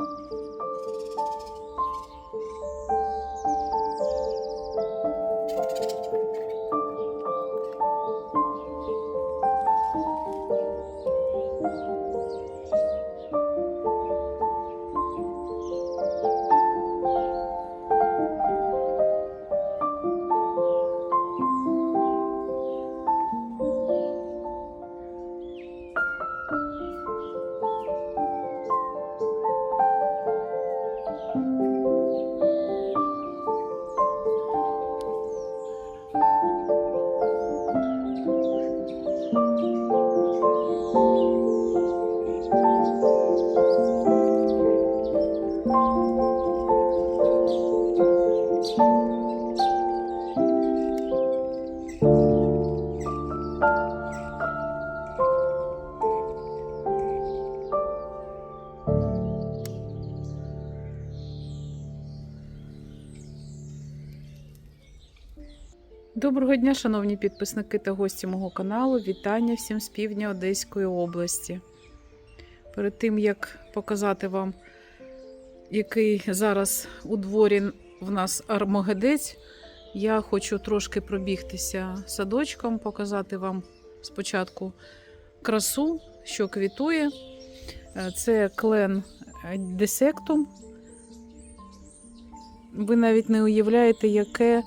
Música Доброго дня, шановні підписники та гості мого каналу. Вітання всім з півдня Одеської області. Перед тим як показати вам, який зараз у дворі в нас армагедець, я хочу трошки пробігтися садочком, показати вам спочатку красу, що квітує. Е, Це клен десектум. Ви навіть не уявляєте, яке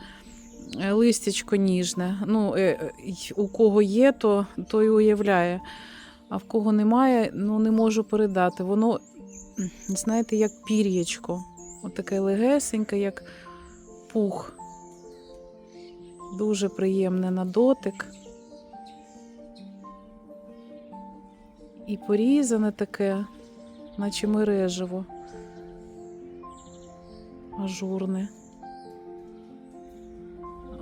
листячко ніжне. Ну, е, е, у кого є, то той уявляє. А в кого немає, ну не можу передати. Воно, знаєте, як пір'ячко. Отаке легесеньке, як пух. Дуже приємне на дотик. І порізане таке, наче мережево. Ажурне.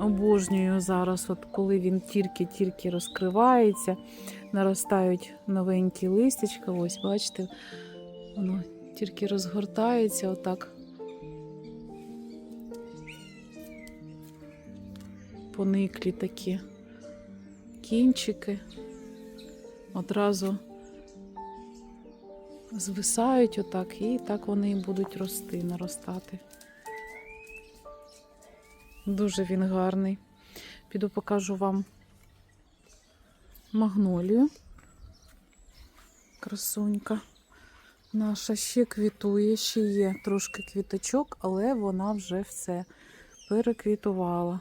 Обожнюю зараз, от коли він тільки-тільки розкривається, наростають новенькі листячка. Ось, бачите, воно тільки розгортається отак. Пониклі такі кінчики. Одразу звисають отак, і так вони будуть рости, наростати. Дуже він гарний. Піду покажу вам магнолію. Красунька. Наша ще квітує, ще є трошки квіточок, але вона вже все переквітувала.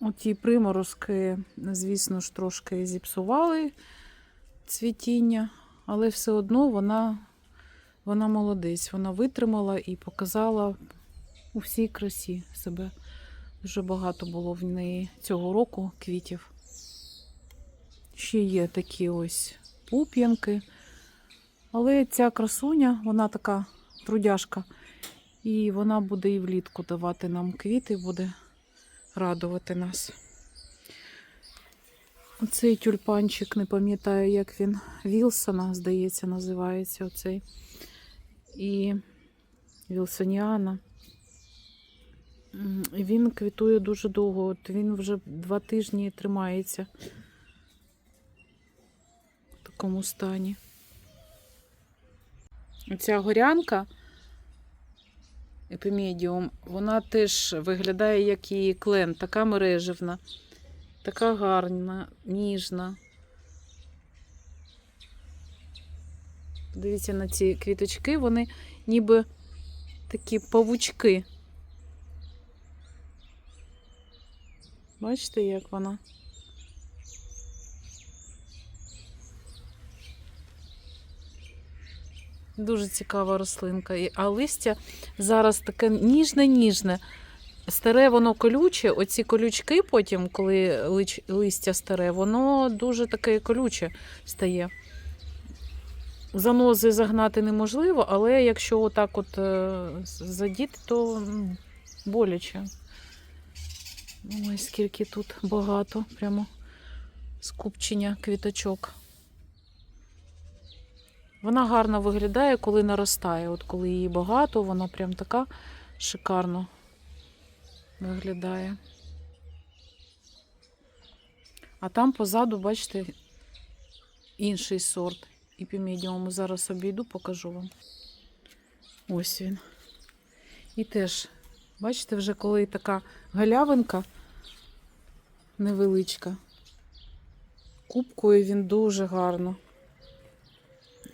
Оті приморозки, звісно ж, трошки зіпсували цвітіння, але все одно вона вона молодець, вона витримала і показала у всій красі себе. Дуже багато було в неї цього року квітів. Ще є такі ось пуп'янки. Але ця красуня, вона така трудяшка, і вона буде і влітку давати нам квіти, буде радувати нас. Оцей тюльпанчик, не пам'ятаю, як він Вілсона, здається, називається оцей і Вілсоніана. Він квітує дуже довго. От він вже два тижні тримається в такому стані. Ця горянка епімедіум, вона теж виглядає як її клен, така мереживна, така гарна, ніжна. Дивіться на ці квіточки, вони ніби такі павучки. Бачите, як вона? Дуже цікава рослинка. А листя зараз таке ніжне-ніжне. Старе воно колюче, оці колючки потім, коли листя старе, воно дуже таке колюче стає. Занози загнати неможливо, але якщо отак от е, задіти, то боляче. Ой, скільки тут багато, прямо скупчення квіточок. Вона гарно виглядає, коли наростає. От коли її багато, вона прям така шикарно виглядає. А там позаду, бачите, інший сорт іпімедіуму. Зараз обійду, покажу вам. Ось він. І теж, бачите, вже коли така галявинка невеличка. Кубкою він дуже гарно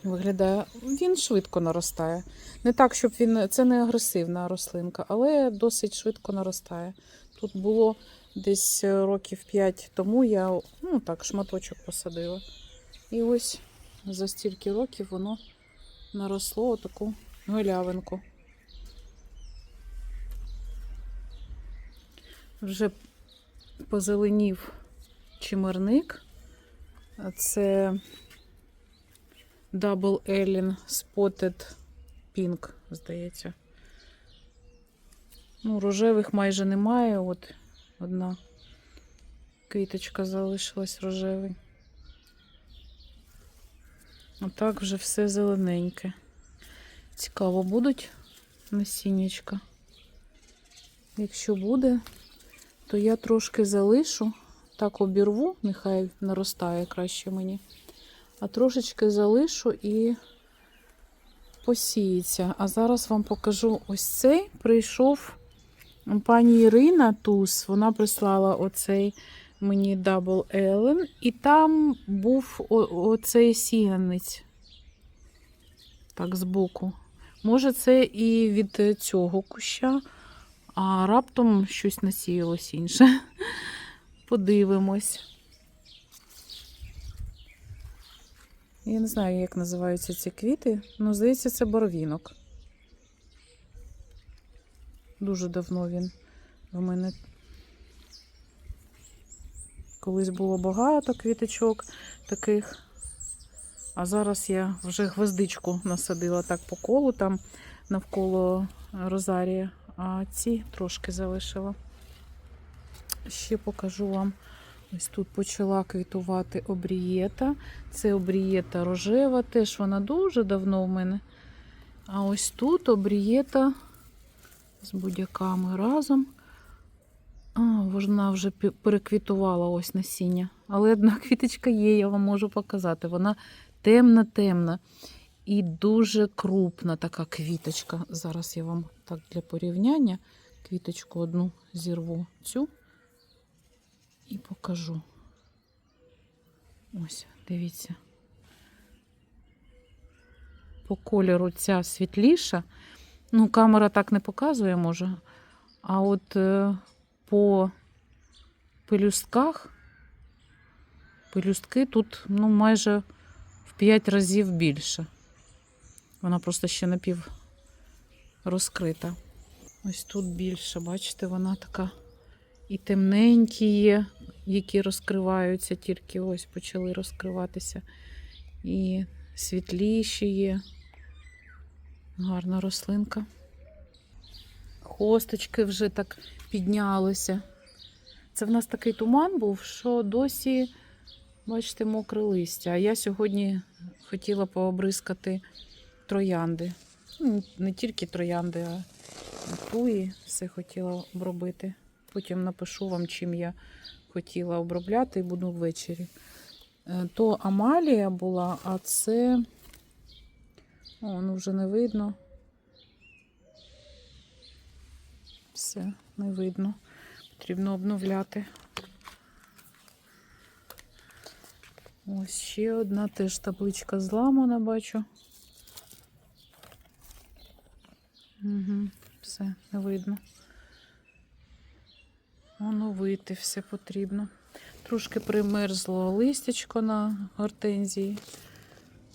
виглядає. Він швидко наростає. Не так, щоб він. Це не агресивна рослинка, але досить швидко наростає. Тут було десь років 5 тому я ну, так, шматочок посадила. І ось за стільки років воно наросло таку галявинку. Вже позеленів чимерник. Це Double Ellen Spotted Pink, здається. Ну, рожевих майже немає. От одна квіточка залишилась рожевий. А так вже все зелененьке. Цікаво, будуть насіннячка. Якщо буде, то я трошки залишу, так обірву, нехай наростає краще мені. А трошечки залишу і посіється. А зараз вам покажу ось цей. Прийшов пані Ірина Туз, вона прислала оцей мені Double Ellen, і там був оцей сіянець. Так, збоку. Може, це і від цього куща, а раптом щось насіялось інше. Подивимось. Я не знаю, як називаються ці квіти, але здається, це боровінок. Дуже давно він в мене. Колись було багато квіточок таких. А зараз я вже гвоздичку насадила так по колу там навколо розарія, а ці трошки залишила. Ще покажу вам. Ось тут почала квітувати обрієта. Це обрієта рожева, теж вона дуже давно в мене. А ось тут обрієта з будяками разом. А, вона вже переквітувала ось насіння. Але одна квіточка є, я вам можу показати. Вона темна-темна і дуже крупна така квіточка. Зараз я вам так для порівняння квіточку одну зірву цю і покажу. Ось, дивіться. По кольору ця світліша. Ну, камера так не показує, може. А от е, по пелюстках, пелюстки тут ну, майже в 5 разів більше. Вона просто ще напів розкрита. Ось тут більше, бачите, вона така і темненькі є, які розкриваються, тільки ось почали розкриватися. І світліші є. Гарна рослинка. Хосточки вже так піднялися. Це в нас такий туман був, що досі, бачите, мокре листя. А я сьогодні хотіла пообризкати троянди. Ну, Не тільки троянди, а туї все хотіла обробити. Потім напишу вам, чим я хотіла обробляти і буду ввечері. Е, То Амалія була, а це. О, ну вже не видно. Все, не видно. Потрібно обновляти. Ось ще одна теж табличка зламана, бачу. Угу, все, не видно. Оновити все потрібно. Трошки примерзло листячко на гортензії.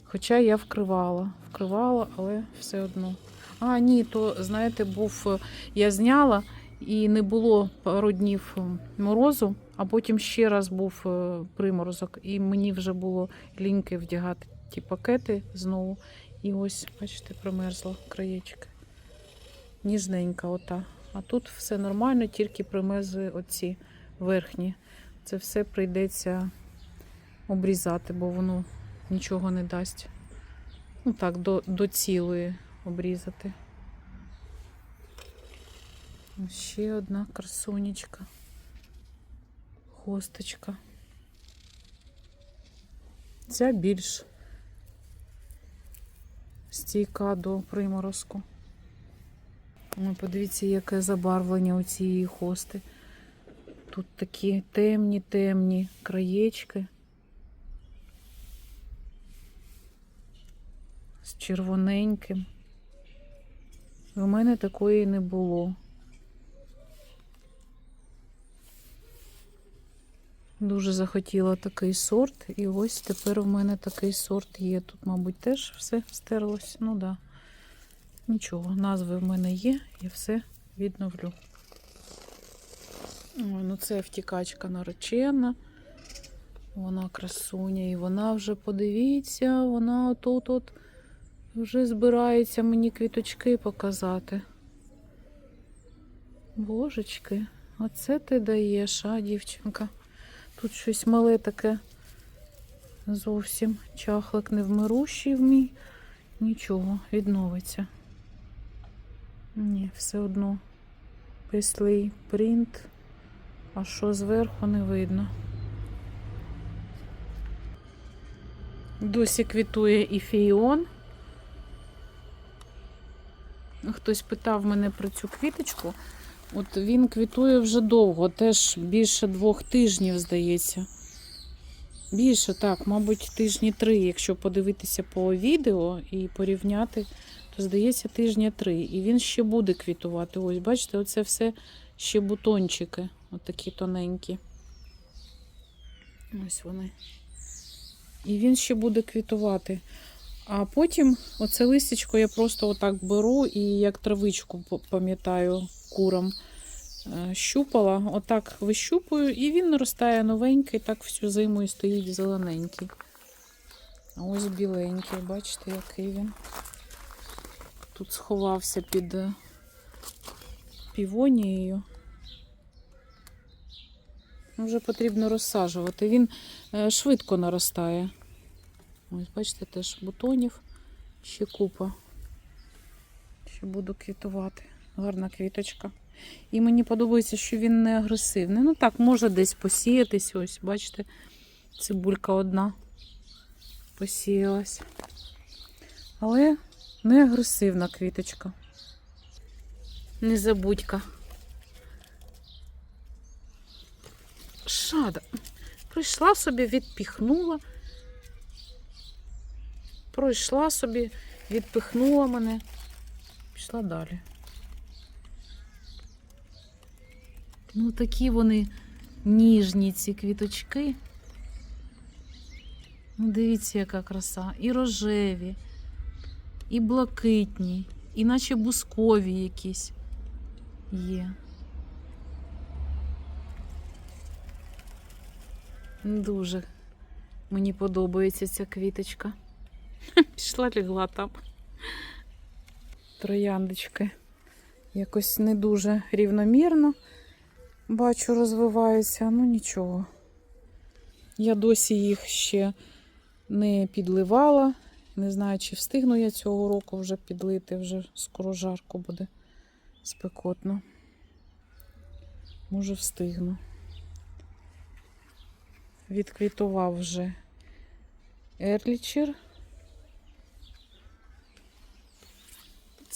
Хоча я вкривала. Вкривала, але все одно. А, ні, то, знаєте, був. е, Я зняла і не було пару днів е, морозу, а потім ще раз був е, приморозок, і мені вже було ліньки вдягати ті пакети знову. І ось, бачите, примерзла краєчки. Ніжненька ота. А тут все нормально, тільки примерзли оці верхні. Це все прийдеться обрізати, бо воно нічого не дасть. Ну так, до, до цілої обрізати. Ще одна красунечка. Хосточка. Ця більш стійка до приморозку. Ой, подивіться, яке забарвлення у цієї хости. Тут такі темні, темні краєчки. З червоненьким. У мене такої не було. Дуже захотіла такий сорт, і ось тепер у мене такий сорт є. Тут, мабуть, теж все стерлось. Ну. Да. Нічого, назви в мене є, я все відновлю. Ой, ну це втікачка наречена. Вона красуня, і вона вже, подивіться, вона отут от вже збирається мені квіточки показати. Божечки, оце ти даєш, а, дівчинка. Тут щось мале таке зовсім чахлик невмирущий в мій. Нічого, відновиться. Ні, все одно пислий принт, а що зверху не видно. Досі квітує і фіон. Хтось питав мене про цю квіточку. От він квітує вже довго, теж більше двох тижнів, здається. Більше, так, мабуть, тижні три, якщо подивитися по відео і порівняти, то здається тижня три. І він ще буде квітувати. Ось, бачите, оце все ще бутончики, отакі тоненькі. Ось вони. І він ще буде квітувати. А потім оце листячко я просто отак беру і як травичку, пам'ятаю, курам е, щупала, отак вищупую, і він наростає новенький, так всю зиму і стоїть зелененький. А ось біленький, бачите, який він. Тут сховався під е, півонією. Вже потрібно розсаджувати. Він е, швидко наростає. Ось, бачите, теж бутонів, ще купа. Ще буду квітувати. Гарна квіточка. І мені подобається, що він не агресивний. Ну так, може десь посіятись. Ось, бачите, цибулька одна посіялась. Але не агресивна квіточка. Незабудька. Шада. Прийшла собі, відпіхнула. Пройшла собі, відпихнула мене, пішла далі. Ну, такі вони ніжні, ці квіточки. Ну, дивіться, яка краса. І рожеві, і блакитні, і наче бускові якісь є. Дуже мені подобається ця квіточка. Пішла лягла там. Трояндочки якось не дуже рівномірно. Бачу, розвиваються, ну нічого. Я досі їх ще не підливала. Не знаю, чи встигну я цього року вже підлити, вже скоро жарко буде спекотно. Може, встигну. Відквітував вже ерлічер.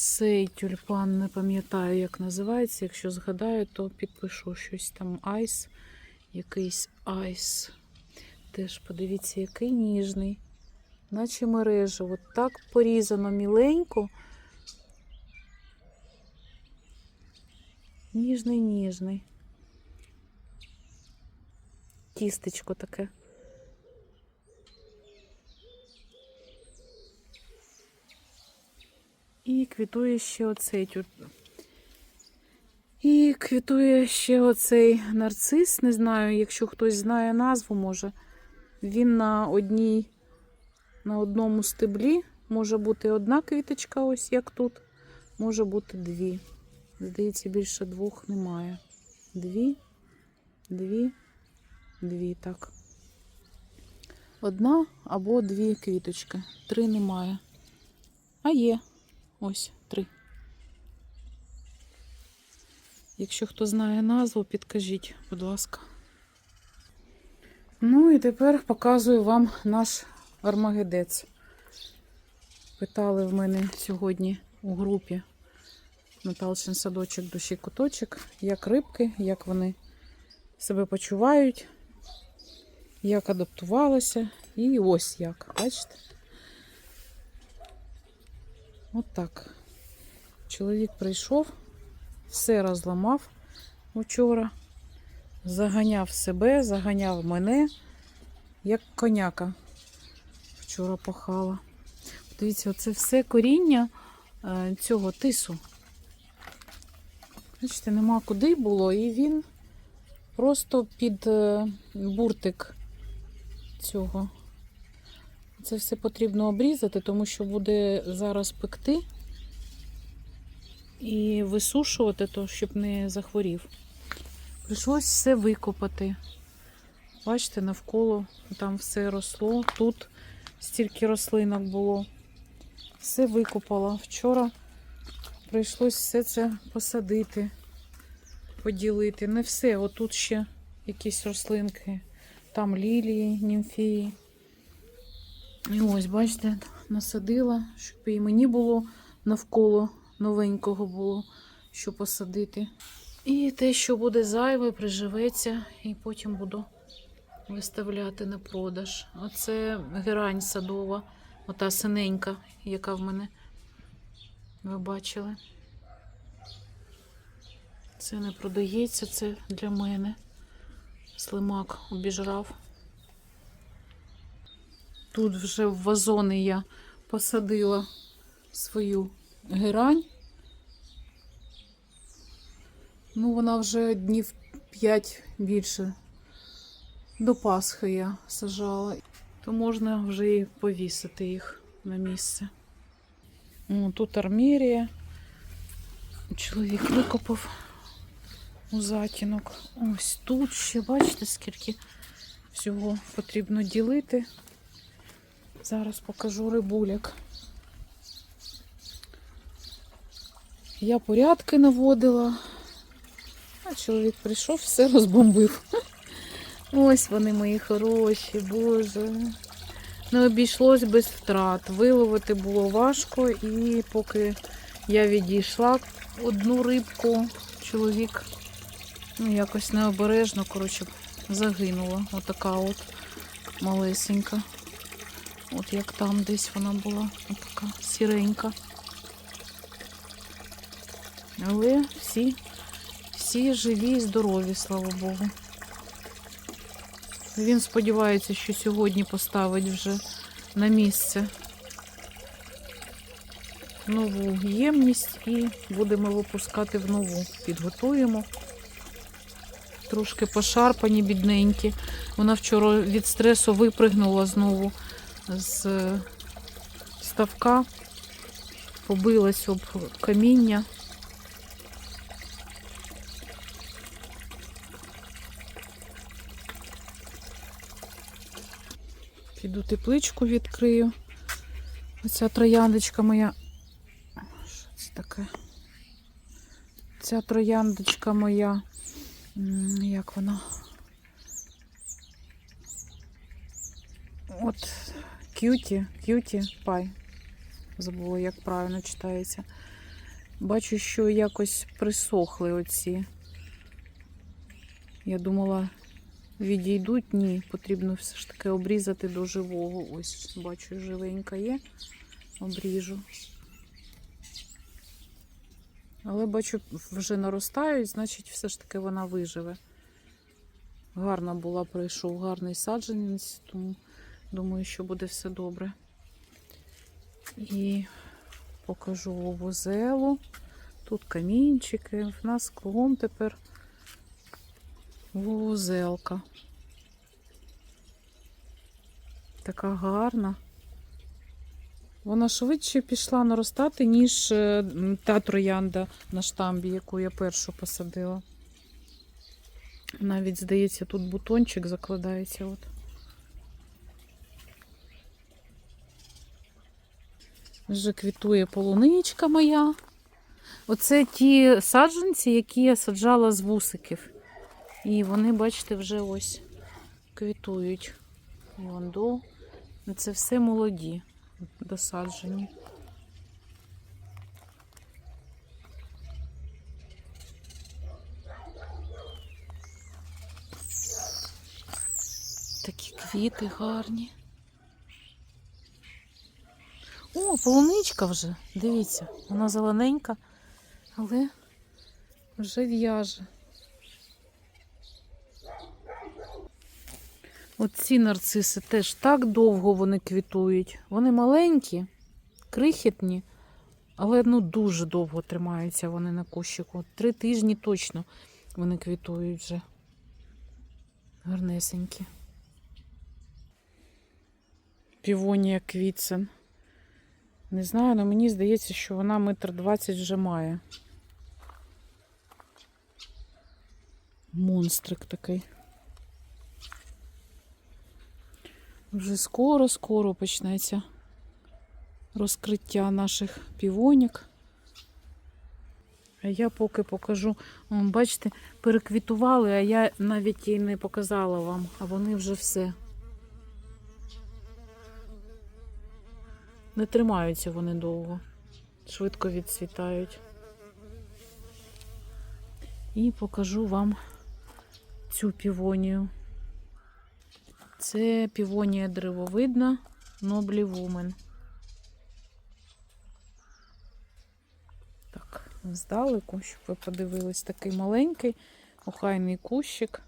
Цей тюльпан не пам'ятаю, як називається. Якщо згадаю, то підпишу щось там айс. Якийсь айс. Теж подивіться, який ніжний. Наче мережа. От так порізано міленько. Ніжний, ніжний. Тістечко таке. І квітує ще оцей тюр. І квітує ще оцей нарцис. Не знаю, якщо хтось знає назву, може. Він на одній, на одному стеблі. Може бути одна квіточка, ось як тут. Може бути дві. Здається, більше двох немає. Дві, дві, дві, так. Одна або дві квіточки. Три немає. А є. Ось три. Якщо хто знає назву, підкажіть, будь ласка. Ну і тепер показую вам наш армагедець. Питали в мене сьогодні у групі Наталчин садочок душі куточок, як рибки, як вони себе почувають, як адаптувалися. І ось як, бачите? От так. Чоловік прийшов, все розламав учора, заганяв себе, заганяв мене, як коняка вчора пахала. Дивіться, це все коріння е, цього тису. Бачите, нема куди було, і він просто під е, буртик цього. Це все потрібно обрізати, тому що буде зараз пекти і висушувати, то, щоб не захворів. Прийшлось все викопати. Бачите, навколо там все росло. Тут стільки рослинок було. Все викопала. Вчора прийшлось все це посадити, поділити. Не все, отут ще якісь рослинки. Там лілії, німфії. І ось, бачите, насадила, щоб і мені було навколо новенького було, що посадити. І те, що буде зайве, приживеться, і потім буду виставляти на продаж. Оце герань садова, ота синенька, яка в мене ви бачили. Це не продається, це для мене. Слимак обіжрав. Тут вже в вазони я посадила свою герань. Ну, вона вже днів 5 більше. До Пасхи я сажала. То можна вже і повісити їх на місце. О, тут армірія. Чоловік викопав у затінок. Ось тут ще, бачите, скільки всього потрібно ділити. Зараз покажу рибуляк. Я порядки наводила, а чоловік прийшов, все розбомбив. Ось вони мої хороші, боже. Не обійшлось без втрат. Виловити було важко, і поки я відійшла одну рибку, чоловік ну, якось необережно, коротше, загинула. Отака от малесенька. От як там десь вона була, отака сіренька. Але всі, всі живі і здорові, слава Богу. Він сподівається, що сьогодні поставить вже на місце нову ємність і будемо випускати в нову. Підготуємо. Трошки пошарпані, бідненькі. Вона вчора від стресу випригнула знову з ставка, побилась об каміння. Піду тепличку відкрию. Оця трояндочка моя. Що це таке? Ця трояндочка моя. Як вона? От к'юті, к'юті пай. Забула, як правильно читається. Бачу, що якось присохли оці. Я думала, відійдуть. Ні, потрібно все ж таки обрізати до живого. Ось, бачу, живенька є. Обріжу. Але бачу, вже наростають, значить, все ж таки вона виживе. Гарна була, пройшов гарний саджанець, тому думаю, що буде все добре. І покажу вузелу. Тут камінчики. В нас кругом тепер вузелка. Така гарна. Вона швидше пішла наростати, ніж е, та троянда на штамбі, яку я першу посадила. Навіть, здається, тут бутончик закладається. От. Вже квітує полуничка моя. Оце ті саджанці, які я саджала з вусиків. І вони, бачите, вже ось квітують. До Це все молоді досаджені. Такі квіти гарні. О, полуничка вже. Дивіться, вона зелененька, але вже в'яже. Оці нарциси теж так довго вони квітують. Вони маленькі, крихітні, але ну, дуже довго тримаються вони на кущику. Три тижні точно вони квітують вже. Гарнесенькі. Півонія квітсен. Не знаю, але мені здається, що вона метр двадцять вже має. Монстрик такий. Вже скоро-скоро почнеться розкриття наших півонік. А я поки покажу. Бачите, переквітували, а я навіть і не показала вам, а вони вже все. Не тримаються вони довго, швидко відцвітають. І покажу вам цю півонію. Це півонія древовидна Noble Woman. Так, здалеку, щоб ви подивились, такий маленький, охайний кущик.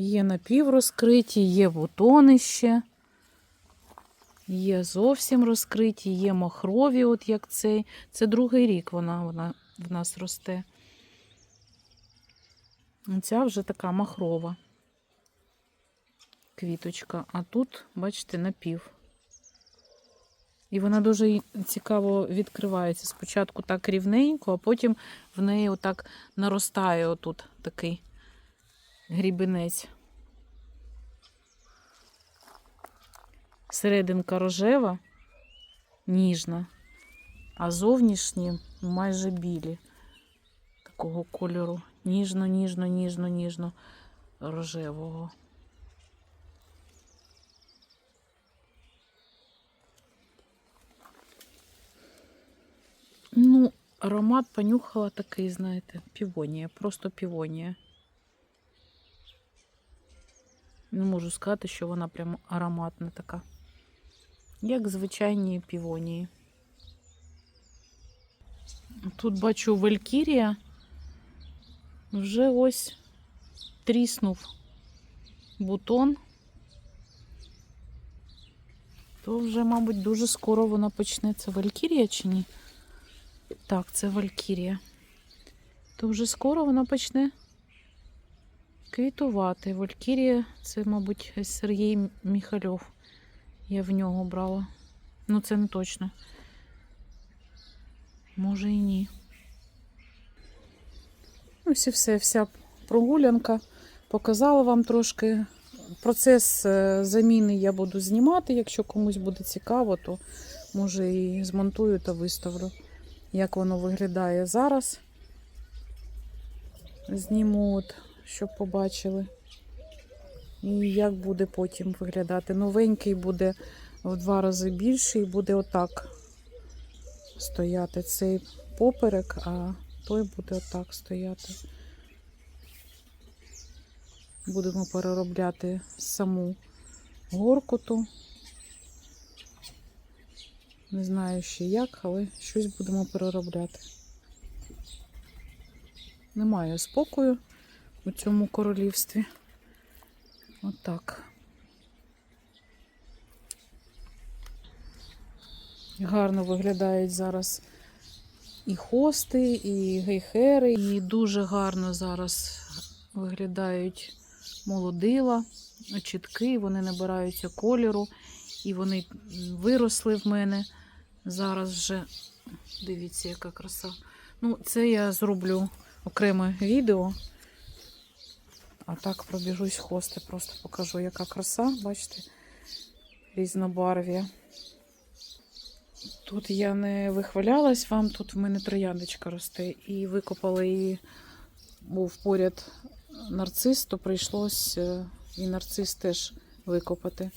Є напіврозкриті, є бутони ще. Є зовсім розкриті, є махрові, от як цей. Це другий рік вона, вона в нас росте. Ця вже така махрова квіточка, а тут, бачите, напів. І вона дуже цікаво відкривається. Спочатку так рівненько, а потім в неї отак наростає отут такий грібенець. Серединка рожева, ніжна, а зовнішні майже білі такого кольору. Ніжно, ніжно, ніжно, ніжно рожевого. Ну, аромат понюхала такий, знаєте, півонія, просто півонія. Не можу сказати, що вона прям ароматна така. Як звичайні півонії. Тут бачу Валькірія. Вже ось тріснув бутон. То вже, мабуть, дуже скоро вона почне. Це Валькірія чи ні? Так, це Валькірія. То вже скоро вона почне квітувати. Валькірія це, мабуть, Сергій Міхальов. Я в нього брала. Ну, це не точно. Може і ні. Ось і все, вся прогулянка. Показала вам трошки. Процес е, заміни я буду знімати. Якщо комусь буде цікаво, то може і змонтую та виставлю, як воно виглядає зараз. Зніму, от, щоб побачили. І як буде потім виглядати. Новенький буде в два рази більший, і буде отак стояти цей поперек, а той буде отак стояти. Будемо переробляти саму горкуту. Не знаю ще як, але щось будемо переробляти. Немає спокою у цьому королівстві. Отак. Гарно виглядають зараз і хости, і гейхери. І дуже гарно зараз виглядають молодила, чітки, вони набираються кольору, і вони виросли в мене. Зараз вже, дивіться, яка краса. Ну, це я зроблю окреме відео. А так пробіжусь хости, просто покажу, яка краса, бачите, різнобарв'я. Тут я не вихвалялась вам, тут в мене трояндочка росте. І викопала її, був поряд нарцис, то прийшлось е, і нарцис теж викопати.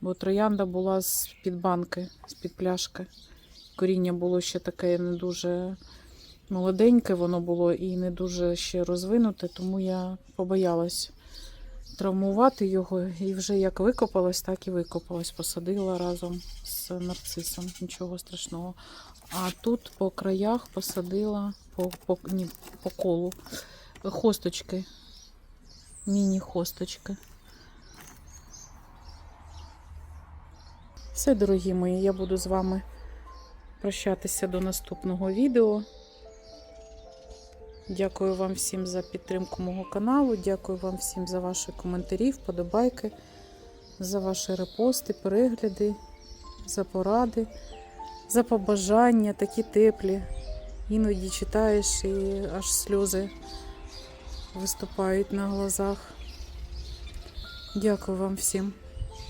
Бо троянда була з-під банки, з-під пляшки. Коріння було ще таке не дуже молоденьке, воно було і не дуже ще розвинуте, тому я побоялась травмувати його. І вже як викопалось, так і викопалось. Посадила разом з нарцисом. Нічого страшного. А тут по краях посадила по, по, ні, по колу хосточки. Міні-хосточки. Все, дорогі мої, я буду з вами прощатися до наступного відео. Дякую вам всім за підтримку мого каналу. Дякую вам всім за ваші коментарі, вподобайки, за ваші репости, перегляди, за поради, за побажання, такі теплі. Іноді читаєш і аж сльози виступають на глазах. Дякую вам всім.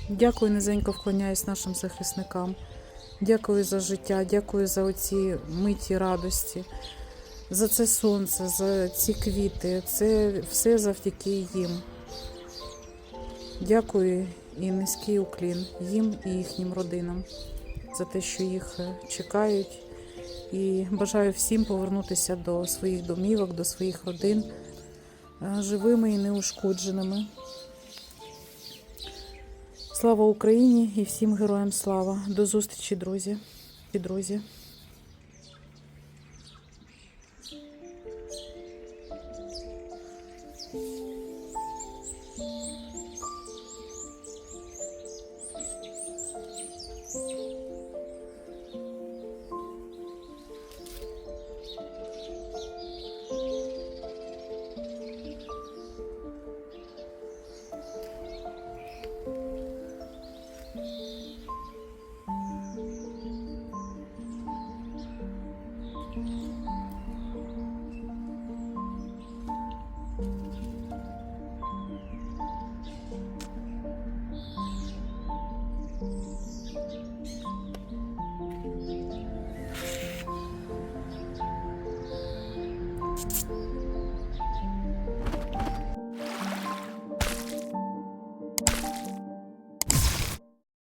Дякую, низенько вклоняюсь нашим захисникам. Дякую за життя, дякую за оці миті радості, за це сонце, за ці квіти. Це все завдяки їм. Дякую і низький уклін їм і їхнім родинам за те, що їх е, чекають. І бажаю всім повернутися до своїх домівок, до своїх родин е, живими і неушкодженими. Слава Україні і всім героям слава. До зустрічі, друзі і друзі. Jesus.